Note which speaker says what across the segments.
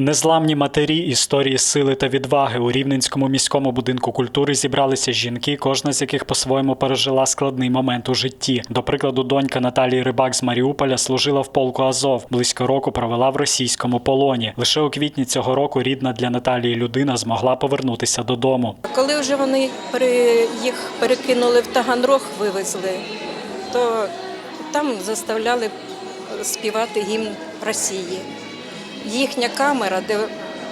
Speaker 1: Незламні матері історії сили та відваги у Рівненському міському будинку культури зібралися жінки, кожна з яких по-своєму пережила складний момент у житті. До прикладу, донька Наталії Рибак з Маріуполя служила в полку Азов. Близько року провела в російському полоні. Лише у квітні цього року рідна для Наталії людина змогла повернутися додому.
Speaker 2: Коли вже вони їх перекинули в Таганрог, вивезли, то там заставляли співати гімн Росії. Їхня камера, де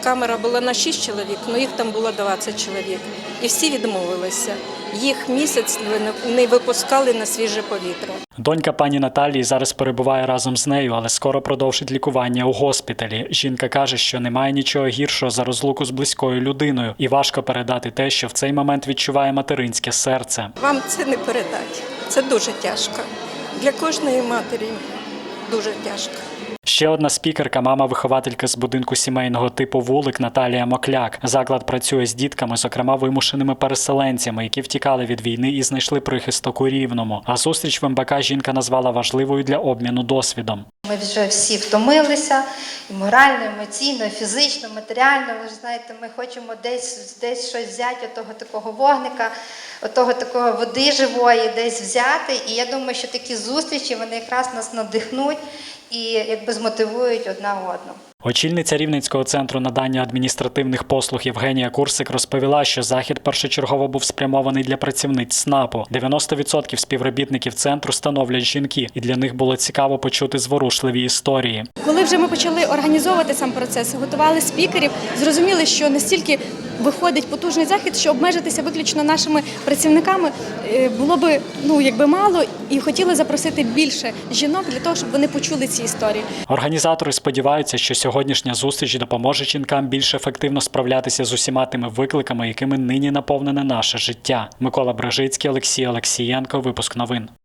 Speaker 2: камера була на 6 чоловік, але їх там було 20 чоловік. І всі відмовилися. Їх місяць не- не випускали на свіже повітря.
Speaker 1: Донька пані Наталії зараз перебуває разом з нею, але скоро продовжить лікування у госпіталі. Жінка каже, що немає нічого гіршого за розлуку з близькою людиною, і важко передати те, що в цей момент відчуває материнське серце.
Speaker 2: Вам це не передати. Це дуже тяжко. Для кожної матері дуже тяжко.
Speaker 1: Ще одна спікерка, мама-вихователька з будинку сімейного типу вулик Наталія Мокляк. Заклад працює з дітками, зокрема вимушеними переселенцями, які втікали від війни і знайшли прихисток у рівному. А зустріч в МБК жінка назвала важливою для обміну досвідом.
Speaker 3: Ми вже всі втомилися і морально, емоційно, і фізично, матеріально. Ви ж знаєте, ми хочемо десь, десь щось взяти, отого такого вогника, отого такого води живої, десь взяти. І я думаю, що такі зустрічі вони якраз нас надихнуть і якби змотивують одна одну.
Speaker 1: Очільниця Рівненського центру надання адміністративних послуг Євгенія Курсик розповіла, що захід першочергово був спрямований для працівниць СНАПу. 90% співробітників центру становлять жінки, і для них було цікаво почути зворушливі історії.
Speaker 4: Коли вже ми почали організовувати сам процес, готували спікерів, зрозуміли, що настільки виходить потужний захід, що обмежитися виключно нашими працівниками е, було би ну якби мало, і хотіли запросити більше жінок для того, щоб вони почули ці історії.
Speaker 1: Організатори сподіваються, що сьогоднішня зустріч допоможе жінкам більш ефективно справлятися з усіма тими викликами, якими нині наповнене наше життя. Микола Бражицький, Олексій Олексієнко. Випуск новин.